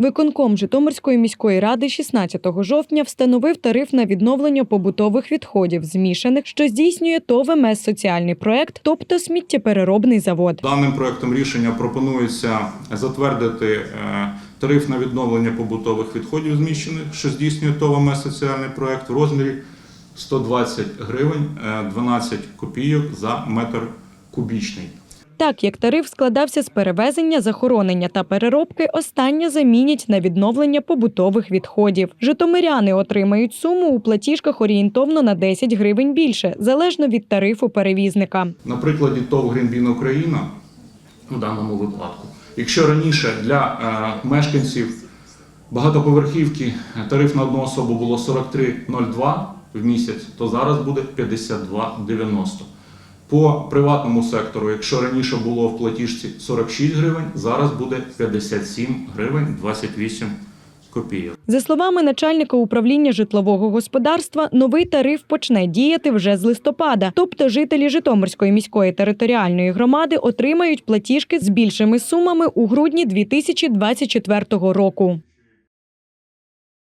Виконком Житомирської міської ради 16 жовтня встановив тариф на відновлення побутових відходів змішаних, що здійснює ТОВ МС соціальний проект, тобто сміттєпереробний завод. Даним проектом рішення пропонується затвердити е, тариф на відновлення побутових відходів зміщених, що здійснює ТОВ МС соціальний проект в розмірі 120 гривень е, 12 копійок за метр кубічний. Так як тариф складався з перевезення, захоронення та переробки, останнє замінять на відновлення побутових відходів. Житомиряни отримають суму у платіжках орієнтовно на 10 гривень більше, залежно від тарифу перевізника. На прикладі ТОВ «Грінбін Україна у даному випадку. Якщо раніше для е, мешканців багатоповерхівки тариф на одну особу було 43,02 в місяць, то зараз буде 52,90. По приватному сектору, якщо раніше було в платіжці 46 гривень, зараз буде 57 гривень 28 копійок. За словами начальника управління житлового господарства, новий тариф почне діяти вже з листопада. Тобто жителі Житомирської міської територіальної громади отримають платіжки з більшими сумами у грудні 2024 року.